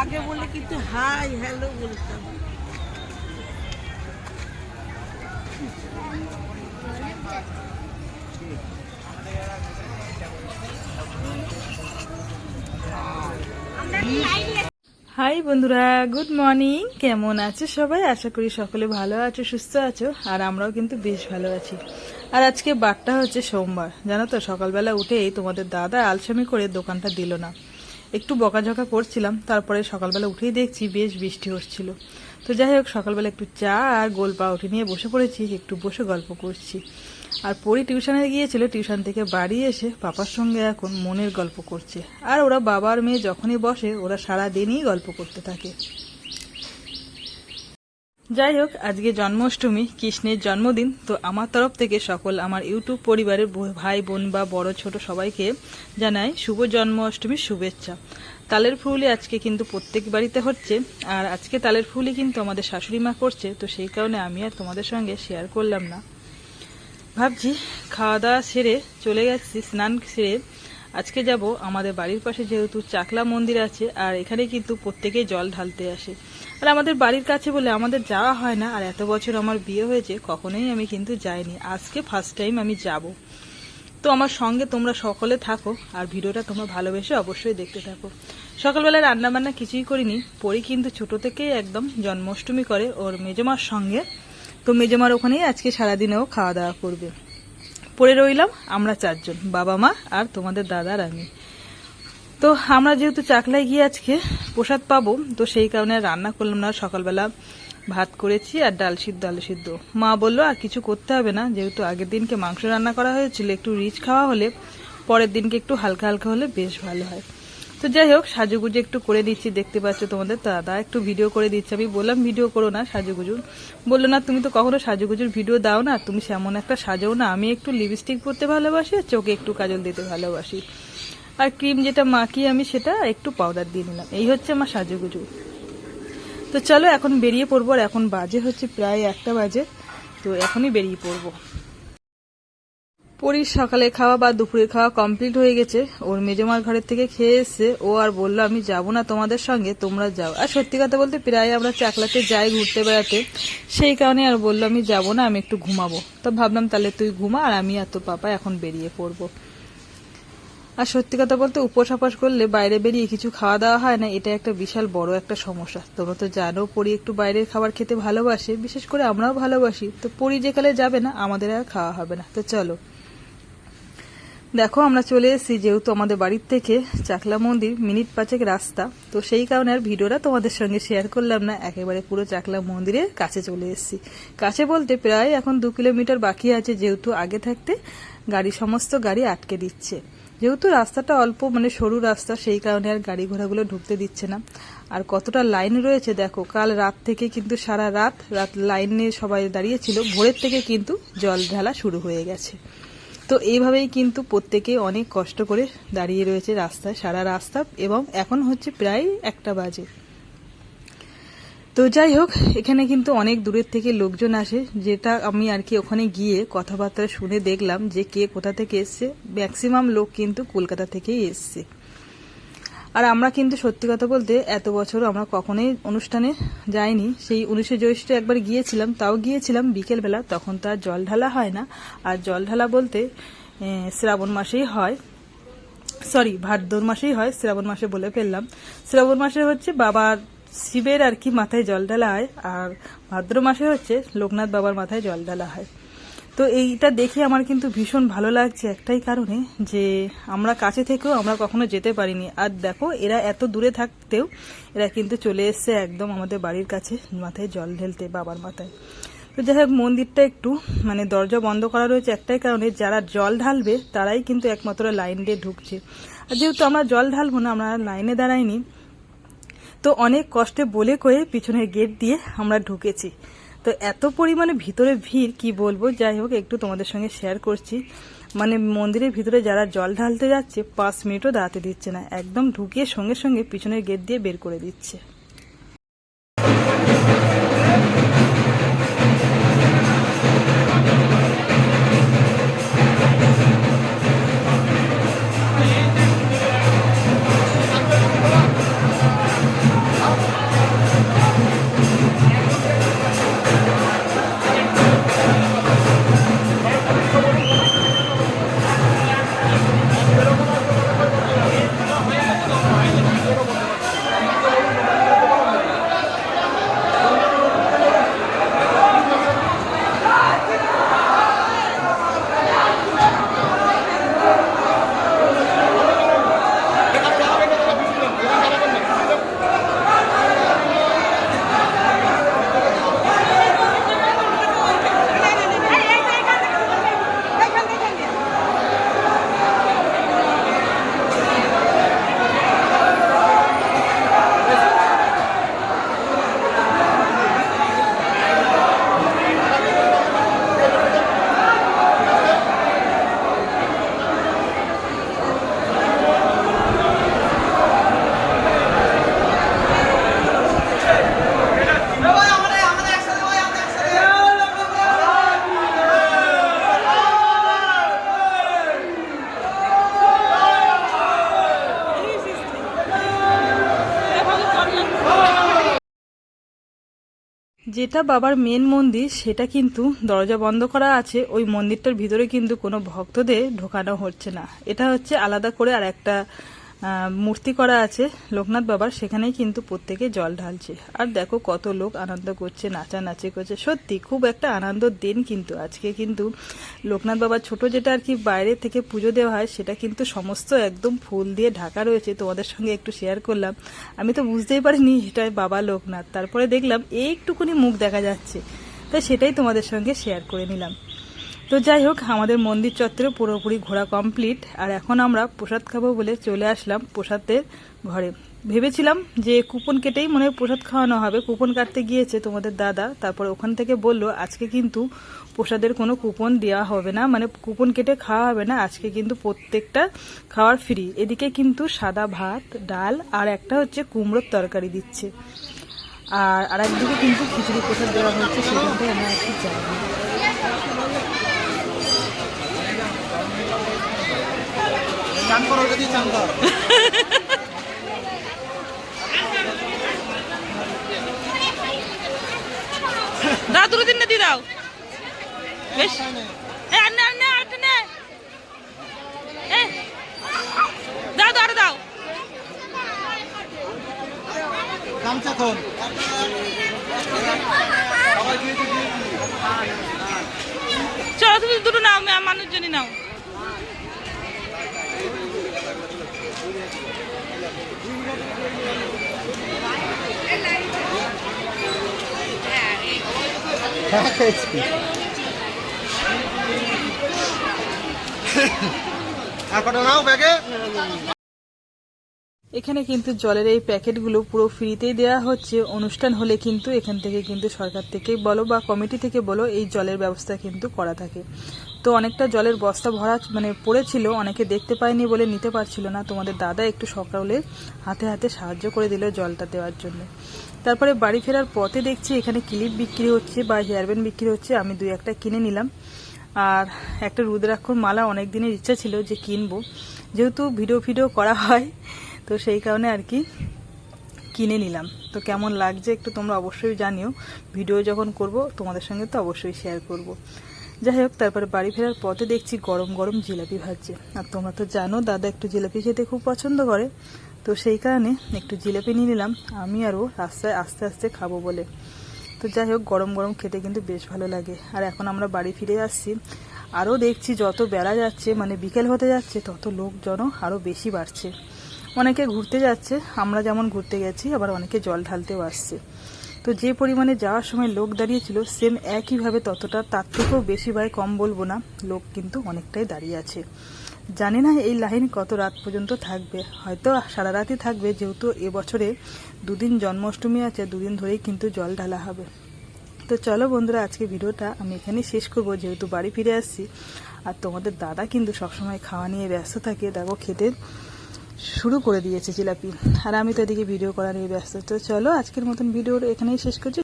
আগে বলে কিন্তু হাই, হ্যালো বলতাম। হাই বন্ধুরা, গুড মর্নিং। কেমন আছো সবাই? আশা করি সকলে ভালো আছো, সুস্থ আছো, আর আমরাও কিন্তু বেশ ভালো আছি। আর আজকে বারটা হচ্ছে সোমবার। জানো তো, সকালবেলা উঠেই তোমাদের দাদা আলসামি করে দোকানটা দিল না। একটু বকাঝকা করছিলাম, তারপরে সকালবেলা উঠেই দেখছি বেশ বৃষ্টি হচ্ছিল। তো যাই হোক, সকালবেলা একটু চা আর গোল পাউটি নিয়ে বসে পড়েছি, একটু বসে গল্প করছি। আর পরি টিউশনে গিয়েছিল, টিউশন থেকে বাড়ি এসে পাপার সঙ্গে এখন মনের গল্প করছে। আর ওরা বাবার মেয়ে যখনই বসে, ওরা সারা দিনই গল্প করতে থাকে। যাই হোক আজকে জন্মাষ্টমী, কৃষ্ণের জন্মদিন, তো আমার তরফ থেকে সকল আমার ইউটিউব পরিবারের ভাই, বোন বা বড়, ছোট সবাইকে জানাই শুভ জন্মাষ্টমীর শুভেচ্ছা। তালের ফুলি আজকে কিন্তু প্রত্যেক বাড়িতে হচ্ছে, আর আজকে তালের ফুলি কিন্তু আমাদের শাশুড়ি মা করছে, তো সেই কারণে আমি আর তোমাদের সঙ্গে শেয়ার করলাম না। ভাবছি খাওয়া দাওয়া সেরে চলে গেছি, স্নান সেরে আজকে যাব আমাদের বাড়ির পাশে যেহেতু চাকলা মন্দির আছে, আর এখানে কিন্তু প্রত্যেকেই জল ঢালতে আসে। আর আমাদের বাড়ির কাছে বলে আমাদের যাওয়া হয় না, আর এত বছর আমার বিয়ে হয়েছে, কখনোই আমি কিন্তু যাইনি। আজকে ফার্স্ট টাইম আমি যাব। তো আমার সঙ্গে তোমরা সকলে থাকো, আর ভিডিওটা তোমরা ভালোবেসে অবশ্যই দেখতে থাকো। সকালবেলা রান্না বান্না কিছুই করিনি, পরি কিন্তু ছোট থেকেই একদম জন্মাষ্টমী করে ওর মেজমার সঙ্গে। তো মেজমার ওখানেই আজকে সারাদিনেও খাওয়া দাওয়া করবে। পড়ে রইলাম। আমরা চারজন, বাবা মা আর তোমাদের দাদা আমি। তো আমরা যেহেতু চাকলায় গিয়ে আজকে প্রসাদ পাবো, তো সেই কারণে রান্না করলাম না। সকালবেলা ভাত করেছি আর ডাল সিদ্ধ, আলু সিদ্ধ। মা বলল, আর কিছু করতে হবে না। যেহেতু আগের দিনকে মাংস রান্না করা হয়েছিল, একটু রিচ খাওয়া হলে পরের দিনকে একটু হালকা হালকা হলে বেশ ভালো হয়। তো যাই হোক, সাজুগুজু একটু করে দিচ্ছি, দেখতে পাচ্ছ তোমাদের দাদা একটু ভিডিও করে দিচ্ছে। আমি বললাম ভিডিও করো না সাজুগুজুর বলল, না, তুমি তো কখনো সাজুগুজুর ভিডিও দাও না, তুমি সেমন একটা সাজাও না। আমি একটু লিপস্টিক পরতে ভালোবাসি আর চোখে একটু কাজল দিতে ভালোবাসি। আর ক্রিম যেটা মাখি আমি, সেটা একটু পাউডার দিয়ে নিলাম। এই হচ্ছে আমার সাজুগুজু। তো চলো, এখন বেরিয়ে পড়ব, আর এখন বাজে হচ্ছে প্রায় একটা বাজে। তো এখনই বেরিয়ে পড়ব। পরির সকালে খাওয়া বা দুপুরের খাওয়া কমপ্লিট হয়ে গেছে। ওর মেজমার ঘরের থেকে খেয়ে এসে ও আর বলল, আমি যাব না তোমাদের সঙ্গে, তোমরা যাও। আর সত্যি কথা বলতে প্রায় আমরা চাকলাতে যাই ঘুরতে বেড়াতে। সেই কারণে আর বলল, আমি যাব না, আমি একটু ঘুমাবো। তো ভাবলাম, তাহলে তুই ঘুমা, আর আমি আর তোর পাপা এখন বেরিয়ে পড়ব। আর সত্যি কথা বলতে উপোস আপাস করলে বাইরে বেরিয়ে কিছু খাওয়া দাওয়া হয় না এটা একটা বিশাল বড় একটা সমস্যা। তোমরা তো জানো, পরি একটু বাইরের খাবার খেতে ভালোবাসে, বিশেষ করে আমরাও ভালোবাসি। তো পরি যেকালে যাবে না, আমাদের আর খাওয়া হবে না। তো চলো দেখো, আমরা চলে এসেছি যেহেতু আমাদের বাড়ির থেকে চাকলা মন্দির, মিনিট পাঁচেক রাস্তা। তো সেই কারণে আর ভিডিওটা তোমাদের সঙ্গে শেয়ার করলাম না, একেবারে পুরো চাকলা মন্দিরের কাছে চলে এসেছি। কাছে বলতে প্রায় এখন দু কিলোমিটার বাকি আছে যেহেতু আগে থাকতে গাড়ি, সমস্ত গাড়ি আটকে দিচ্ছে। যেহেতু রাস্তাটা অল্প মানে সরু রাস্তা, সেই কারণে আর গাড়ি ঘোড়াগুলো ঢুকতে দিচ্ছে না। আর কতটা লাইন রয়েছে দেখো, কাল রাত থেকে কিন্তু সারা রাত রাত লাইনে সবাই দাঁড়িয়েছিল ভোরের থেকে কিন্তু জল ঢালা শুরু হয়ে গেছে। তো এইভাবেই কিন্তু প্রত্যেকে অনেক কষ্ট করে দাঁড়িয়ে রয়েছে রাস্তায়, সারা রাস্তা, এবং এখন হচ্ছে প্রায় একটা বাজে। তো যাই হোক, এখানে কিন্তু অনেক দূরের থেকে লোকজন আসে, যেটা আমি আর কি ওখানে গিয়ে কথাবার্তা শুনে দেখলাম যে কে কোথা থেকে এসছে। ম্যাক্সিমাম লোক কিন্তু কলকাতা থেকেই এসছে। আর আমরা কিন্তু সত্যি কথা বলতে এত বছর আমরা কখনোই অনুষ্ঠানে যাইনি। সেই উনিশে জ্যৈষ্ঠ একবার গিয়েছিলাম, তাও গিয়েছিলাম বিকেলবেলা, তখন তো আর জল ঢালা হয় না। আর জল ঢালা বলতে শ্রাবণ মাসেই হয়। সরি, ভাদ্র মাসেই হয়, শ্রাবণ মাসে বলে ফেললাম। শ্রাবণ মাসে হচ্ছে বাবার শিবের আর কি মাথায় জল ঢালা হয়, আর ভাদ্র মাসে হচ্ছে লোকনাথ বাবার মাথায় জল ঢালা হয়। তো এইটা দেখে আমার কিন্তু ভীষণ ভালো লাগছে একটাই কারণে যে আমরা কাছে থেকেও আমরা কখনো যেতে পারিনি। আর দেখো, এরা এত দূরে থাকতেও এরা কিন্তু চলে এসছে একদম আমাদের বাড়ির কাছে মাথায় জল ঢেলতে, বাবার মাথায়। তো যাই হোক, মন্দিরটা একটু মানে দরজা বন্ধ করা রয়েছে একটাই কারণে যারা জল ঢালবে তারাই কিন্তু একমাত্র লাইন দিয়ে ঢুকছে। আর যেহেতু আমরা জল ঢালবো না, আমরা লাইনে দাঁড়াইনি, তো অনেক কষ্টে বলে কয়ে পিছনের গেট দিয়ে আমরা ঢুকেছি। তো এত পরিমাণে ভিতরে ভিড়, কি বলব? যাই হোক, একটু তোমাদের সঙ্গে শেয়ার করছি। মানে মন্দিরের ভিতরে যারা জল ঢালতে যাচ্ছে, পাঁচ মিনিটও দাঁড়াতে দিচ্ছে না। একদম ঢুকিয়ে সঙ্গে সঙ্গে পিছনের গেট দিয়ে বের করে দিচ্ছে। যেটা বাবার মেন মন্দির, সেটা কিন্তু দরজা বন্ধ করা আছে। ওই মন্দিরটার ভিতরে কিন্তু কোনো ভক্তদের ঢোকানো হচ্ছে না। এটা হচ্ছে আলাদা করে আর একটা মূর্তি করা আছে লোকনাথ বাবার, সেখানেই কিন্তু প্রত্যেকে জল ঢালছে। আর দেখো কত লোক আনন্দ করছে, নাচানাচি করছে। সত্যি খুব একটা আনন্দর দিন কিন্তু। আজকে কিন্তু লোকনাথ বাবার ছোট যেটা আর কি বাইরে থেকে পুজো দেওয়া হয়, সেটা কিন্তু সমস্ত একদম ফুল দিয়ে ঢাকা রয়েছে। তোমাদের সঙ্গে একটু শেয়ার করলাম। আমি তো বুঝতেই পারিনি এটাই বাবা লোকনাথ। তারপরে দেখলাম একটুকুনি মুখ দেখা যাচ্ছে। তাই সেটাই তোমাদের সঙ্গে শেয়ার করে নিলাম। তো যাই হোক, আমাদের মন্দির চত্বরে পুরোপুরি ঘোরা কমপ্লিট আর এখন আমরা প্রসাদ খাব বলে চলে আসলাম প্রসাদের ঘরে। ভেবেছিলাম যে কুপন কেটেই মনে হয় প্রসাদ খাওয়ানো হবে। কুপন কাটতে গিয়েছে তোমাদের দাদা, তারপর ওখান থেকে বলল, আজকে কিন্তু প্রসাদের কোনো কুপন দেওয়া হবে না। মানে কুপন কেটে খাওয়া হবে না, আজকে কিন্তু প্রত্যেকটা খাওয়ার ফ্রি এদিকে কিন্তু সাদা ভাত, ডাল, আর একটা হচ্ছে কুমড়োর তরকারি দিচ্ছে। আর আরেকদিকে কিন্তু খিচুড়ি প্রসাদ দেওয়া হচ্ছে সেখানটায় আমরা একটু যাই চান করো যদি চান কর। দাও দুটো তিনটে দিয়ে দাও। বেশ। এ নে। নে দাও দাও আরও দাও। গামছা খন চলো তুমি দুটো নাও মানুষজনই নাও। এখানে কিন্তু জলের এই প্যাকেটগুলো পুরো ফ্রিতেই দেওয়া হচ্ছে। অনুষ্ঠান হলে কিন্তু এখান থেকে কিন্তু সরকার থেকে বলো বা কমিটি থেকে বলো এই জলের ব্যবস্থা কিন্তু করা থাকে। তো অনেকটা জলের বস্তা ভরা মানে পড়েছিল, অনেকে দেখতে পায়নি বলে নিতে পারছিল না। তোমাদের দাদা একটু সকালে হাতে হাতে সাহায্য করে দিল জলটা দেওয়ার জন্য। তারপরে বাড়ি ফেরার পথে দেখছি এখানে ক্লিপ বিক্রি হচ্ছে বা হেয়ারব্যান্ড বিক্রি হচ্ছে, আমি দুই একটা কিনে নিলাম। আর একটা রুদ্রাক্ষর মালা অনেক দিনের ইচ্ছা ছিল যে কিনবো। যেহেতু ভিডিও ভিডিও করা হয়, তো সেই কারণে আর কি কিনে নিলাম। তো কেমন লাগছে একটু তোমরা অবশ্যই জানিও। ভিডিও যখন করব, তোমাদের সঙ্গে তো অবশ্যই শেয়ার করব। যাই হোক, তারপরে বাড়ি ফেরার পথে দেখছি গরম গরম জিলাপি ভাজছে। আর তোমরা তো জানো, দাদা একটু জিলাপি খেতে খুব পছন্দ করে। তো সেই কারণে একটু জিলাপি নিয়ে নিলাম। আমি আরও রাস্তায় আস্তে আস্তে খাব বলে। তো যাই হোক, গরম গরম খেতে কিন্তু বেশ ভালো লাগে। আর এখন আমরা বাড়ি ফিরে আসছি। আরও দেখছি যত বেড়া যাচ্ছে মানে বিকেল হতে যাচ্ছে, তত লোকজনও আরও বেশি বাড়ছে। অনেকে ঘুরতে যাচ্ছে, আমরা যেমন ঘুরতে গেছি, আবার অনেকে জল ঢালতেও আসছে। তো যে পরিমাণে যাওয়ার সময় লোক দাঁড়িয়েছিল, সেম একইভাবে ততটা, তার থেকেও বেশি ভাই কম বলব না, লোক কিন্তু অনেকটাই দাঁড়িয়ে আছে। জানি না এই লাইন কত রাত পর্যন্ত থাকবে। হয়তো সারা রাতই থাকবে, যেহেতু এবছরে দুদিন জন্মাষ্টমী আছে, দুদিন ধরেই কিন্তু জল ঢালা হবে। তো চলো বন্ধুরা, আজকে ভিডিওটা আমি এখানেই শেষ করব, যেহেতু বাড়ি ফিরে আসছি। আর তোমাদের দাদা কিন্তু সবসময় খাওয়া নিয়ে ব্যস্ত থাকে, দেখো খেতে শুরু করে দিয়েছে জিলাপি। আর আমি তো এদিকে ভিডিও করা নিয়ে ব্যস্ত। তো চলো আজকের মতন ভিডিও এখানেই শেষ করছি।